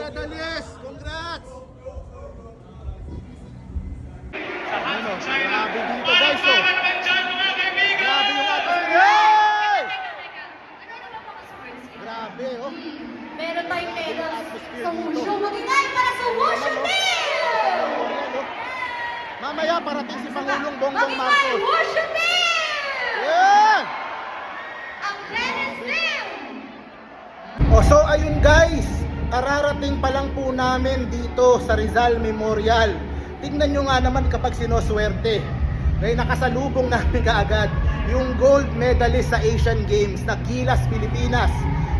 Kuya Dalies! Congrats! Ano, grabe dito guys, oh! Grabe yung atmosphere! Grabe, oh! Meron tayong medals sa Wushu. Magigay para sa Wushu Team! Mamaya parating si Pangulong Bongbong Marcos. Magigay Wushu Team! Yeah! Ang Venice Team! Oh, so ayun guys, kararating pa lang po namin dito sa Rizal Memorial. Tingnan nyo nga naman kapag sinoswerte. May nakasalubong namin kaagad yung gold medalist sa Asian Games na Gilas Pilipinas.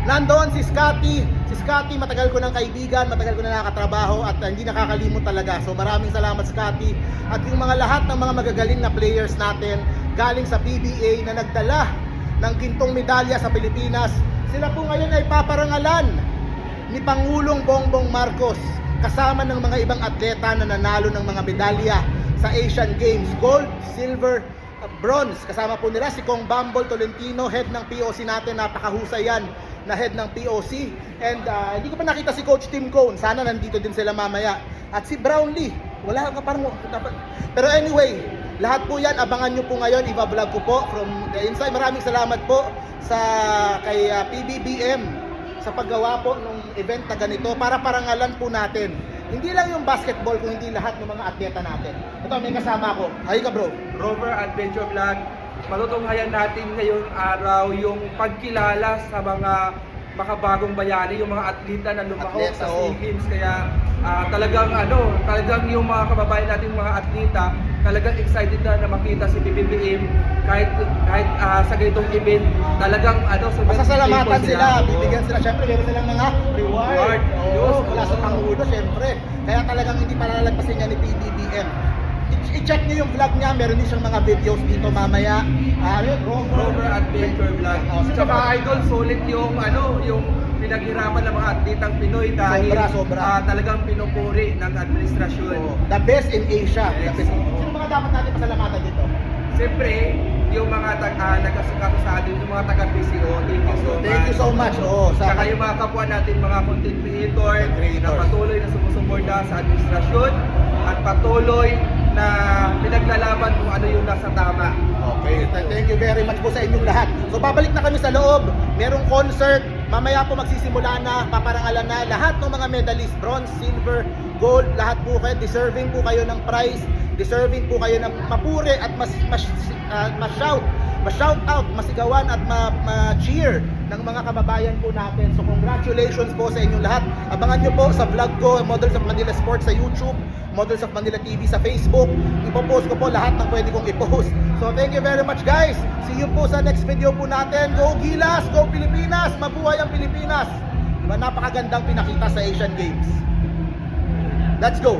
Nandoon si Scotty. Si Scotty matagal ko ng kaibigan, matagal ko na nakatrabaho at hindi nakakalimot talaga. So maraming salamat Scotty. At yung mga lahat ng mga magagaling na players natin galing sa PBA na nagdala ng gintong medalya sa Pilipinas. Sila po ngayon ay paparangalan ni Pangulong Bongbong Marcos kasama ng mga ibang atleta na nanalo ng mga medalya sa Asian Games. Gold, silver, uh, bronze. Kasama po nila si Kong Bambol Tolentino, head ng POC natin. Napakahusay yan na head ng POC. And uh, hindi ko pa nakita si Coach Tim Cone. Sana nandito din sila mamaya. At si Brownlee. Wala ka parang... Pero anyway, lahat po yan, abangan nyo po ngayon. Iba-vlog ko po from the inside. Maraming salamat po sa kay uh, PBBM sa paggawa po ng event na ganito para parangalan po natin. Hindi lang yung basketball, kung hindi lahat ng mga atleta natin. Ito, may kasama ko. Hay ka bro. Rover Adventure Vlog. Matutunghayan natin ngayong araw yung pagkilala sa mga makabagong bayani, yung mga atleta na Atleta, sa. SEA Games. Kaya ah, talagang ano, talagang yung mga kababayan nating mga atleta, talagang excited na na makita si PBBM kahit kahit ah, sa ganitong event, talagang ano, sa Masasalamatan thankful sila, bibigyan sila. Siyempre, meron silang mga reward. Reward. Oo, Yes, mula sa. Pangulo, siyempre. Kaya talagang hindi palalagpasin niya ni PBBM. I-check niyo yung vlog niya, meron din siyang mga videos dito mamaya. Ah, yun, Rover. Rover Adventure Vlog. Oh, Tsaka idol, sulit yung ano, yung pinaghirapan ng mga atletang Pinoy dahil Sobra, sobra. ah, talagang pinupuri ng administrasyon. Oo, the best in Asia. The Yes. best. Sino mga dapat natin pasalamatan dito? Siyempre, yung mga tag uh, nagkasukaso sa atin, yung mga taga-PCO, thank you so much. Thank you so much. Oo, sa Saka yung mga kapwa natin, mga content creator, Creators. na patuloy na sumusuporta sa administrasyon at patuloy na pinaglalaban kung ano yung nasa tama. Okay, th- thank you very much po sa inyong lahat. So babalik na kami sa loob. Merong concert. Mamaya po magsisimula na, paparangalan na lahat ng mga medalist, bronze, silver, gold, lahat po kayo deserving po kayo ng prize. Deserving po kayo ng mapuri at mas mas ah, mas-shout, mas-shout out, masigawan at ma- ma-cheer ng mga kababayan po natin. So congratulations po sa inyong lahat. Abangan nyo po sa vlog ko, Models of Manila Sports sa YouTube, Models of Manila TV sa Facebook. Ipopost ko po lahat ng pwede kong i-post. So thank you very much guys. See you po sa next video po natin. Go Gilas! Go Pilipinas! Mabuhay ang Pilipinas! Diba, napakagandang pinakita sa Asian Games. Let's go!